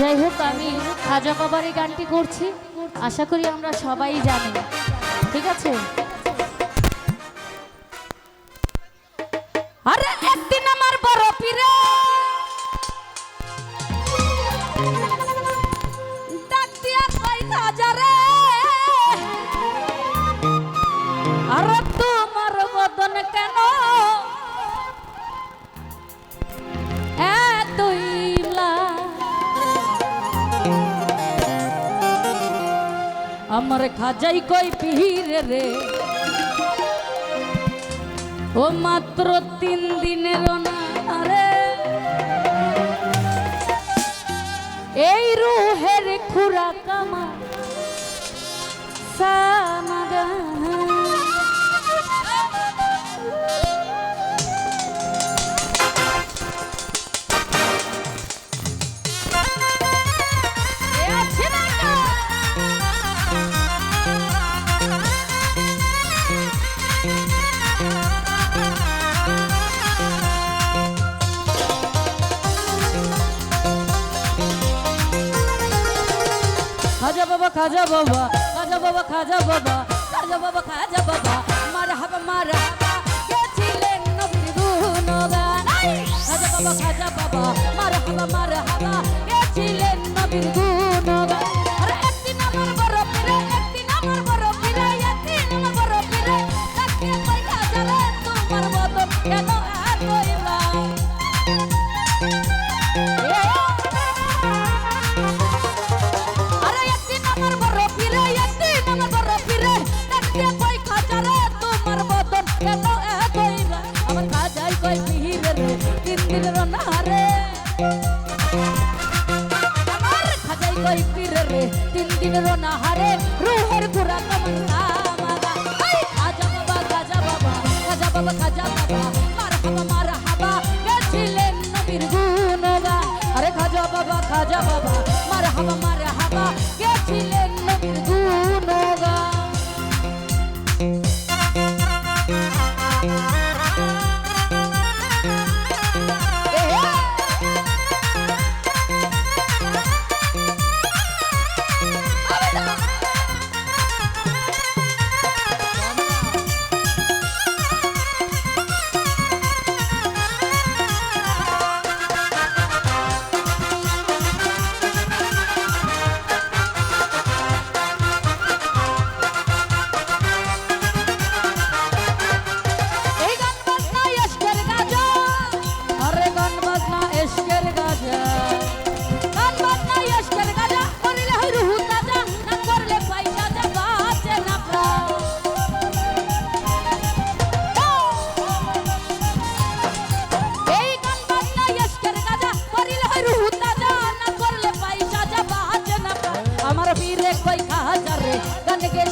যাই হোক, আমি খাজা কবার এই গানটি করছি। আশা করি আমরা সবাই জানি। ঠিক আছে? আমার খাজাই কই পিহির রে? ও মাত্র তিন দিনের রে এই রুহের খুরাক আমার সা খাজা বাবা খাজা বাবা খাজা বাবা খাজা বাবা খাজা বাবা খাজা বাবা, মারা হাবা, মারা খাজা বাবা খাজা বাবা, মারা হাবা মারা হাবা, কে ছিলেন নবীর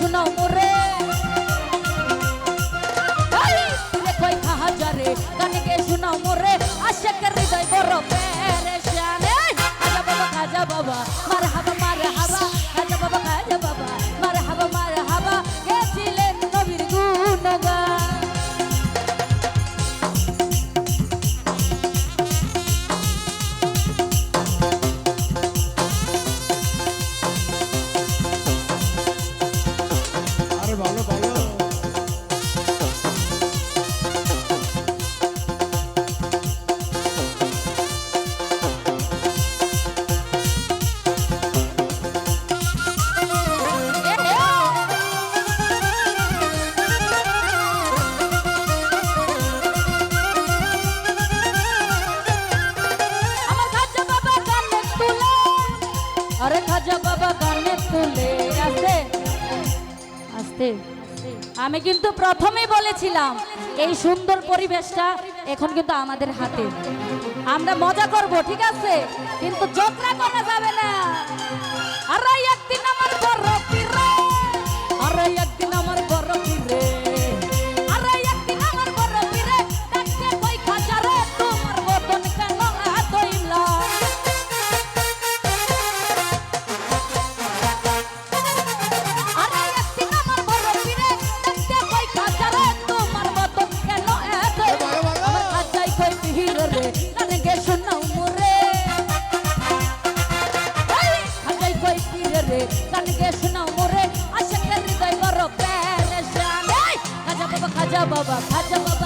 คุณ আমি কিন্তু প্রথমেই বলেছিলাম, এই সুন্দর পরিবেশটা এখন কিন্তু আমাদের হাতে। আমরা মজা করব, ঠিক আছে? কিন্তু যোগরা করা যাবে না। আর একদিন রে গান গে শোনাও মোরে আশা হৃদয় বড় প্যান জানে খাজা বাবা খাজা বাবা খাজা বাবা।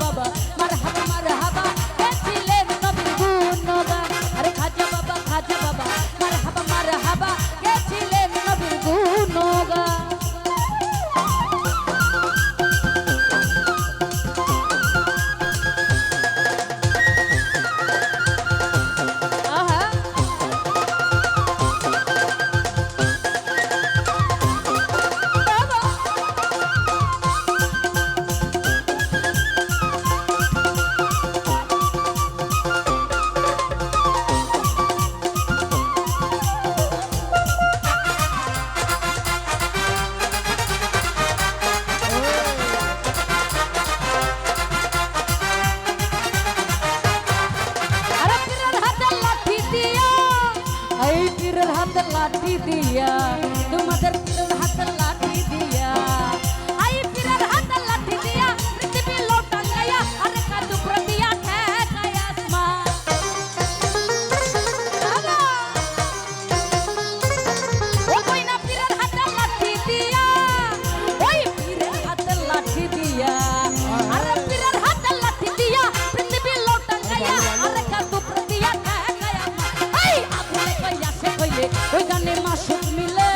বাবা গানে মাসুক মিলে